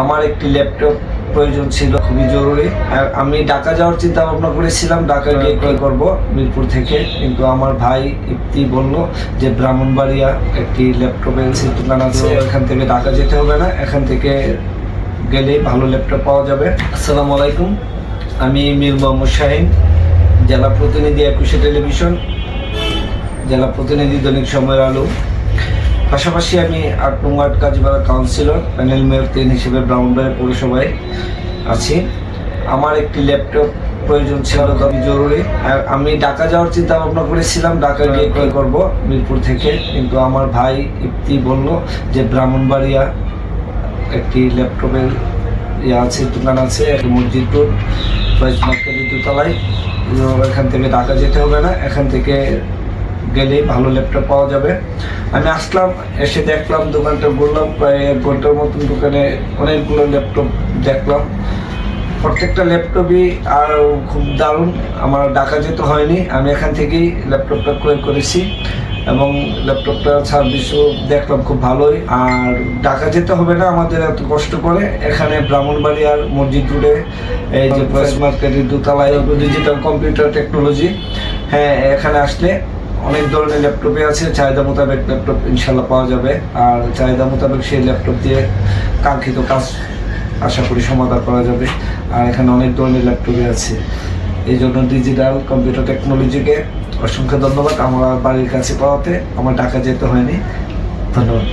আমার একটি ল্যাপটপ প্রয়োজন ছিল খুবই জরুরি। আর আমি ঢাকা যাওয়ার চিন্তা ভাবনা করেছিলাম ঢাকা গিয়ে ক্রয় করব মিরপুর থেকে। কিন্তু আমার ভাই ইফতি বলল যে ব্রাহ্মণবাড়িয়া একটি ল্যাপটপের দোকান আছে এখান থেকে ঢাকা যেতে হবে না এখান থেকে গেলে ভালো ল্যাপটপ পাওয়া যাবে। আসসালামু আলাইকুম। আমি মীর মোহাম্মদ শাহিন জেলা প্রতিনিধি একুশে টেলিভিশন জেলা প্রতিনিধি দৈনিক সময়ের আলো। পাশাপাশি আমি আট নং ward Kazipara councillor panel mayor তিন হিসেবে ব্রাউনবাড়ি পৌরসভায় আছি। আমার একটি ল্যাপটপ প্রয়োজন ছিল খুবই জরুরি। আর আমি ঢাকা যাওয়ার চিন্তা ভাবনা করেছিলাম ঢাকা গিয়ে ক্রয় করব মিরপুর থেকে। কিন্তু আমার ভাই ইফতি বলল যে ব্রাহ্মণবাড়িয়া একটি ল্যাপটপের ইয়ে আছে দোকান আছে একটা মসজিদ রোড প্রাইস মার্কেটের দোতলায়। এখান থেকে ঢাকা যেতে হবে না এখান থেকে গেলেই ভালো ল্যাপটপ পাওয়া যাবে। আমি আসলাম এসে দেখলাম দোকানটা বললাম প্রায় এক ঘণ্টার মতন দোকানে অনেকগুলো ল্যাপটপ দেখলাম। প্রত্যেকটা ল্যাপটপই আর খুব দারুণ আমার ঢাকা যেতে হয়নি আমি এখান থেকেই ল্যাপটপটা ক্রয় করেছি। এবং ল্যাপটপটা সার্ভিসও দেখলাম খুব ভালোই আর ঢাকা যেতে হবে না আমাদের এত কষ্ট করে। এখানে ব্রাহ্মণবাড়িয়ার মসজিদ রোডে এই যে প্রেস মার্কেটের দোতলায় ডিজিটাল কম্পিউটার টেকনোলজি হ্যাঁ এখানে আসলে অনেক ধরনের ল্যাপটপে আছে, চাহিদা মোতাবেক ল্যাপটপ ইনশাল্লাহ পাওয়া যাবে। আর চাহিদা মোতাবেক সেই ল্যাপটপ দিয়ে কাঙ্ক্ষিত কাজ আশা করি সমাধান করা যাবে। আর এখানে অনেক ধরনের ল্যাপটপে আছে। এই জন্য ডিজিটাল কম্পিউটার টেকনোলজিকে অসংখ্য ধন্যবাদ আমার বাড়ির কাছে পাওয়াতে। আমার টাকা যেতে হয়নি। ধন্যবাদ।